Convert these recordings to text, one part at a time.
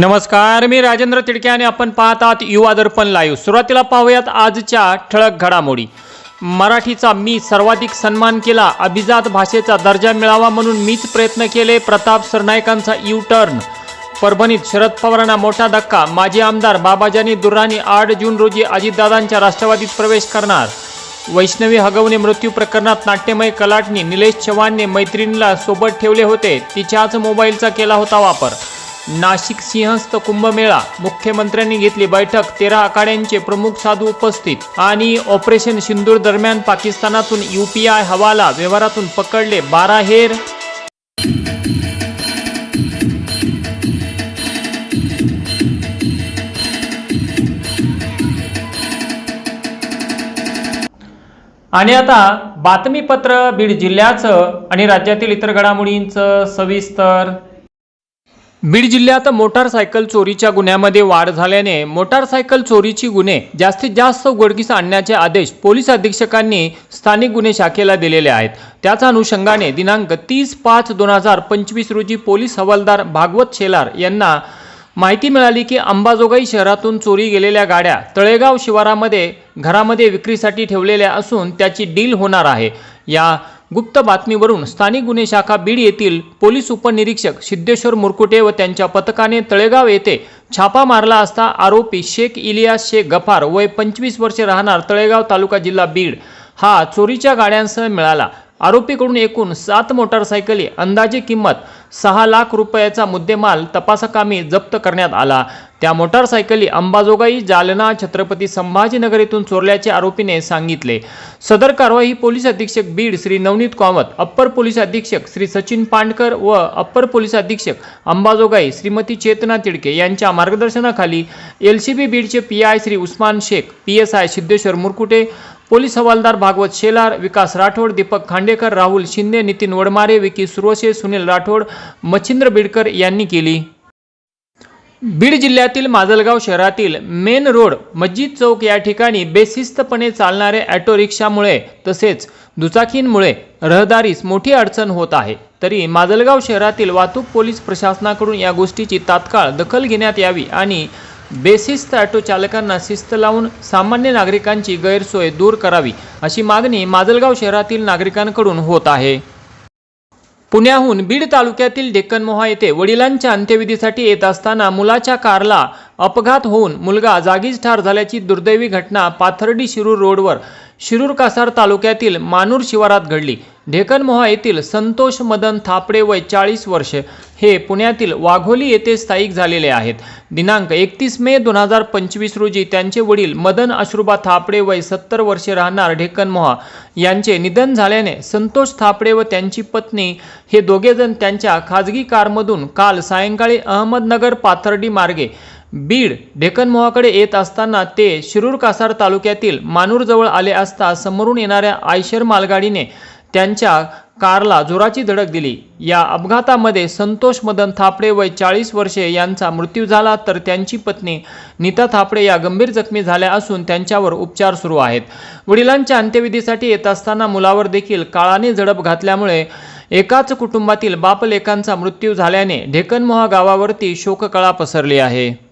नमस्कार मी राजेंद्र तिडके आणि आपण पाहत आहात युवा दर्पण लाईव्ह सुरुवातीला पाहूयात आजच्या ठळक घडामोडी. मराठीचा मी सर्वाधिक सन्मान केला अभिजात भाषेचा दर्जा मिळावा म्हणून मीच प्रयत्न केले प्रताप सरनायकांचा यू टर्न परभणीत शरद पवारांना मोठा धक्का माजी आमदार बाबाजानी दुर्राणी आठ जून रोजी अजितदादांच्या राष्ट्रवादीत प्रवेश करणार. वैष्णवी हगवणे मृत्यू प्रकरणात नाट्यमय कलाटणी निलेश चव्हाणने मैत्रिणीला सोबत ठेवले होते तिच्याच मोबाईलचा केला होता वापर. नाशिक सिंहस्थ कुंभमेळा मुख्यमंत्र्यांनी घेतली बैठक. तेरा आखाड्यांचे प्रमुख साधू उपस्थित आणि ऑपरेशन सिंदूर दरम्यान पाकिस्तानातून युपीआय हवाला व्यवहारातून पकडले बारा हेर. आणि आता बातमीपत्र बीड जिल्ह्याचं आणि राज्यातील इतर घडामोडींचं सविस्तर. बीड जिल्ह्यात मोटारसायकल चोरीच्या गुन्ह्यामध्ये वाढ झाल्याने मोटारसायकल चोरीची गुन्हे जास्तीत जास्त उघडकीस आणण्याचे आदेश पोलीस अधीक्षकांनी स्थानिक गुन्हे शाखेला दिलेले आहेत. त्याच अनुषंगाने दिनांक तीस पाच दोन हजार पंचवीस रोजी पोलीस हवालदार भागवत शेलार यांना माहिती मिळाली की अंबाजोगाई शहरातून चोरी गेलेल्या गाड्या तळेगाव शिवारामध्ये घरामध्ये विक्रीसाठी ठेवलेल्या असून त्याची डील होणार आहे. या गुप्त बातमीवरून स्थानिक गुन्हे शाखा बीड येथील पोलीस उपनिरीक्षक सिद्धेश्वर मुरकुटे व त्यांच्या पथकाने तळेगाव येथे छापा मारला असता आरोपी शेख इलियास शेख गफार वय पंचवीस वर्षे राहणार तळेगाव तालुका जिल्हा बीड. हा चोरीच्या गाड्यांसह मिळाला. आरोपीकडून एकूण सात मोटारसायकली अंदाजे किंमत सहा लाख रुपयाचा मुद्देमाल तपासकामी जप्त करण्यात आला. त्या मोटारसायकली अंबाजोगाई जालना छत्रपती संभाजीनगर येथून चोरल्याचे आरोपीने सांगितले. सदर कारवाई पोलीस अधीक्षक बीड श्री. नवनीत कामत अप्पर पोलीस अधीक्षक श्री. सचिन पांडकर व अप्पर पोलीस अधीक्षक अंबाजोगाई श्रीमती चेतना तिडके यांच्या मार्गदर्शनाखाली एल सी बी बीडचे P I Shri Usman Shaikh P S I Siddheshwar Murkute police हवालदार भागवत शेलार विकास राठोड दीपक खांडेकर राहुल शिंदे नितीन वडमारे विकी सुरोशे सुनील राठोड मच्छिंद्र बिडकर यांनी केली. बीड जिल्ह्यातील माजलगाव शहरातील मेन रोड मस्जिद चौक या ठिकाणी बेशिस्तपणे चालणाऱ्या ॲटो रिक्षामुळे तसेच दुचाकींमुळे रहदारीस मोठी अडचण होत आहे. तरी माजलगाव शहरातील वाहतूक पोलीस प्रशासनाकडून या गोष्टीची तात्काळ दखल घेण्यात यावी आणि बेशिस्त ऑटो चालकांना शिस्त लावून सामान्य नागरिकांची गैरसोय दूर करावी अशी मागणी माजलगाव शहरातील नागरिकांकडून होत आहे. पुण्याहून बीड तालुक्यातील डेक्कनमोहा येथे वडिलांच्या अंत्यविधीसाठी येत असताना मुलाच्या कारला अपघात होऊन मुलगा जागीच ठार झाल्याची दुर्दैवी घटना पाथर्डी शिरूर रोडवर शिरूर कासार तालुक्यातील मानूर शिवारात घडली. ढेकनमोहा येथील संतोष मदन थापडे वय चाळीस वर्ष हे पुण्यातील वाघोली येथे स्थायिक झालेले आहेत. दिनांक एकतीस मे दोन हजार पंचवीस रोजी त्यांचे वडील मदन अश्रुबा थापडे वय सत्तर वर्षे राहणार ढेकनमोहा यांचे निधन झाल्याने संतोष थापडे व त्यांची पत्नी हे दोघेजण त्यांच्या खाजगी कारमधून काल सायंकाळी अहमदनगर पाथर्डी मार्गे बीड ढेकनमोहाकडे येत असताना ते शिरूर कासार तालुक्यातील मानूरजवळ आले असता समोरून येणाऱ्या आयशर मालगाडीने त्यांच्या कारला जोराची धडक दिली. या अपघातामध्ये संतोष मदन थापडे वय चाळीस वर्षे यांचा मृत्यू झाला तर त्यांची पत्नी नीता थापडे या गंभीर जखमी झाल्या असून त्यांच्यावर उपचार सुरू आहेत. वडिलांच्या अंत्यविधीसाठी येत असताना मुलावर देखील काळाने झडप घातल्यामुळे एकाच कुटुंबातील बापलेकांचा मृत्यू झाल्याने ढेकनमोहा गावावरती शोककळा पसरली आहे.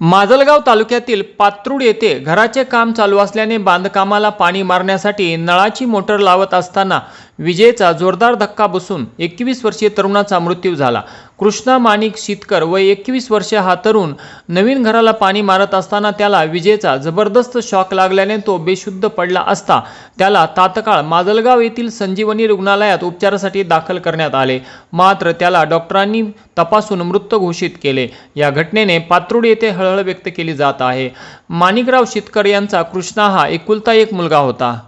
माजलगाव तालुक्यातील पात्रूड येथे घराचे काम चालू असल्याने बांधकामाला पाणी मारण्यासाठी नळाची मोटर लावत असताना विजेचा जोरदार धक्का बसून एकवीस वर्षीय तरुणाचा मृत्यू झाला. कृष्णा माणिक शीतकर व एकवीस वर्षे हा तरुण नवीन घराला पाणी मारत असताना त्याला विजेचा जबरदस्त शॉक लागल्याने तो बेशुद्ध पडला असता त्याला तात्काळ माजलगाव येथील संजीवनी रुग्णालयात उपचारासाठी दाखल करण्यात आले. मात्र त्याला डॉक्टरांनी तपासून मृत घोषित केले. या घटनेने पात्रुड येथे हळहळ व्यक्त केली जात आहे. माणिकराव शीतकर यांचा कृष्णा हा एकुलता एक मुलगा होता.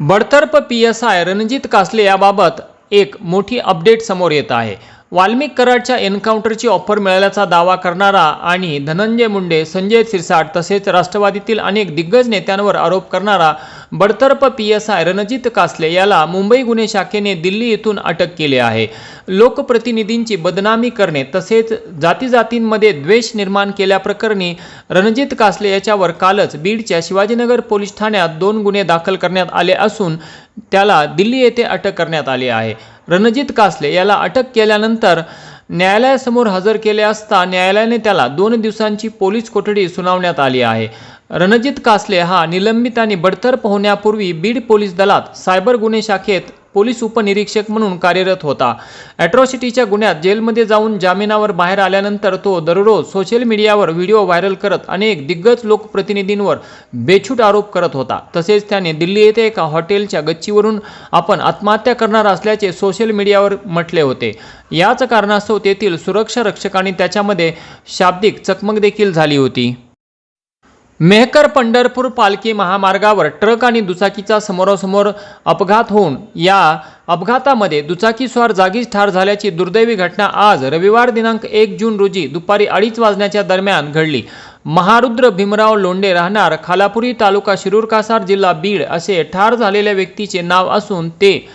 बडतर्फ P S I Ranjit Kasle याबाबत एक मोठी अपडेट समोर येत आहे. वाल्मिक कराडच्या एन्काउंटरची ऑफर मिळाल्याचा दावा करणारा आणि धनंजय मुंडे संजय सिरसाट तसेच राष्ट्रवादीतील अनेक दिग्गज नेत्यांवर आरोप करणारा बडतर्फ P S I Ranjit Kasle याला मुंबई गुन्हे शाखेने दिल्ली येथून अटक केली आहे. लोकप्रतिनिधींची बदनामी करणे तसेच जाती जातींमध्ये द्वेष निर्माण केल्याप्रकरणी रणजित कासले याच्यावर कालच बीडच्या शिवाजीनगर पोलीस ठाण्यात दोन गुन्हे दाखल करण्यात आले असून त्याला दिल्ली येथे अटक करण्यात आली आहे. रणजित कासले याला अटक केल्यानंतर न्यायालयासमोर हजर केले असता न्यायालयाने त्याला दोन दिवसांची पोलीस कोठडी सुनावण्यात आली आहे. रणजित कासले हा निलंबित आणि बडतर्फ होण्यापूर्वी बीड पोलीस दलात सायबर गुन्हे शाखेत पोलीस उपनिरीक्षक म्हणून कार्यरत होता. अॅट्रॉसिटीच्या गुन्ह्यात जेलमध्ये जाऊन जामिनावर बाहेर आल्यानंतर तो दररोज सोशल मीडियावर व्हिडिओ व्हायरल करत अनेक दिग्गज लोकप्रतिनिधींवर बेछूट आरोप करत होता. तसेच त्याने दिल्ली येथे एका हॉटेलच्या गच्चीवरून आपण आत्महत्या करणार असल्याचे सोशल मीडियावर म्हटले होते. याच कारणास्तव तेथील सुरक्षा रक्षकांनी त्याच्यामध्ये शाब्दिक चकमक देखील झाली होती. मेहकर पंढरपूर पालखी महामार्गावर ट्रक आणि दुचाकीचा समोरासमोर अपघात होऊन या अपघातामध्ये दुचाकीस्वार जागीच ठार झाल्याची दुर्दैवी घटना आज रविवार दिनांक एक जून रोजी दुपारी अडीच वाजण्याच्या दरम्यान घडली. महारुद्र भीमराव लोंडे राहणार खालापुरी तालुका शिरूर कासार जिल्हा बीड असे ठार झालेल्या व्यक्तीचे नाव असून ते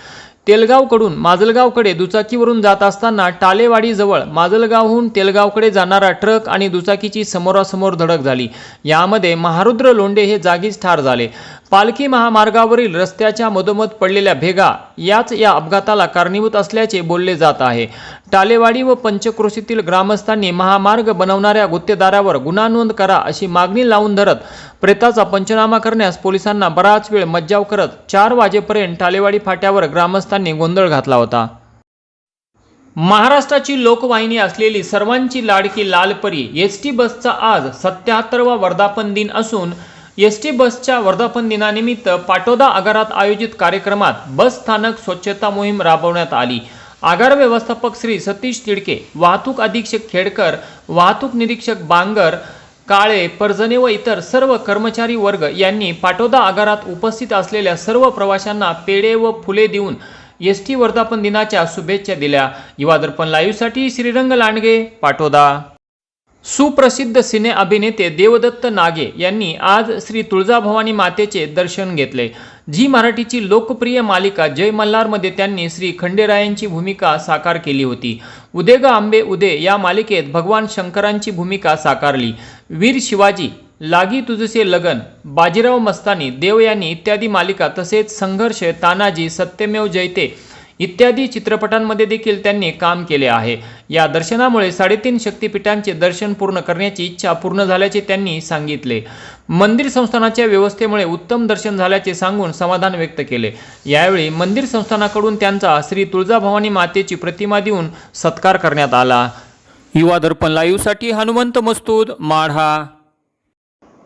तेलगावकडून माजलगावकडे दुचाकीवरून जात असताना टालेवाडीजवळ माजलगावहून तेलगावकडे जाणारा ट्रक आणि दुचाकीची समोरासमोर धडक झाली. यामध्ये महारुद्र लोंडे हे जागीच ठार झाले. पालखी महामार्गावरील रस्त्याच्या मधोमध पडलेल्या भेगा याच या अपघाताला कारणीभूत असल्याचे बोलले जात आहे. टालेवाडी व पंचक्रोशीतील ग्रामस्थांनी महामार्ग बनवणाऱ्या गुत्तेदारावर गुन्हा नोंद करा अशी मागणी लावून धरत प्रेताचा पंचनामा करण्यास पोलिसांना बराच वेळ मज्जाव करत चार वाजेपर्यंत टालेवाडी फाट्यावर ग्रामस्थांनी गोंधळ घातला होता. महाराष्ट्राची लोकवाहिनी असलेली सर्वांची लाडकी लालपरी एस टी बसचा आज सत्याहत्तरवा वर्धापन दिन असून एस टी बसच्या वर्धापन दिनानिमित्त पाटोदा आगारात आयोजित कार्यक्रमात बस स्थानक स्वच्छता मोहीम राबवण्यात आली. आगार व्यवस्थापक श्री सतीश तिडके वाहतूक अधीक्षक खेडकर वाहतूक निरीक्षक बांगर काळे पर्जने व इतर सर्व कर्मचारी वर्ग यांनी पाटोदा आगारात उपस्थित असलेल्या सर्व प्रवाशांना पेढे व फुले देऊन एस टी वर्धापन दिनाच्या शुभेच्छा दिल्या. युवा दर्पण लाईव्हसाठी श्रीरंग लांडगे पाटोदा. सुप्रसिद्ध सिने अभिनेते देवदत्त नागे यांनी आज श्री तुळजाभवानी मातेचे दर्शन घेतले. झी मराठीची लोकप्रिय मालिका जय मल्हारमध्ये त्यांनी श्री खंडेरायांची भूमिका साकार केली होती. उदे ग आंबे उदे या मालिकेत भगवान शंकरांची भूमिका साकारली. वीर शिवाजी लागी तुझसे लगन बाजीराव मस्तानी देवयानी इत्यादी मालिका तसेच संघर्ष तानाजी सत्यमेव जयते इत्यादी चित्रपटांमध्ये देखील त्यांनी काम केले आहे. या दर्शनामुळे साडेतीन शक्तिपीठांचे दर्शन पूर्ण करण्याची इच्छा पूर्ण झाल्याचे त्यांनी सांगितले. मंदिर संस्थानाच्या व्यवस्थेमुळे उत्तम दर्शन झाल्याचे सांगून समाधान व्यक्त केले. यावेळी मंदिर संस्थानाकडून त्यांचा श्री तुळजाभवानी मातेची प्रतिमा देऊन सत्कार करण्यात आला. युवा दर्पण लाईव्हसाठी हनुमंत मस्तूद माढा.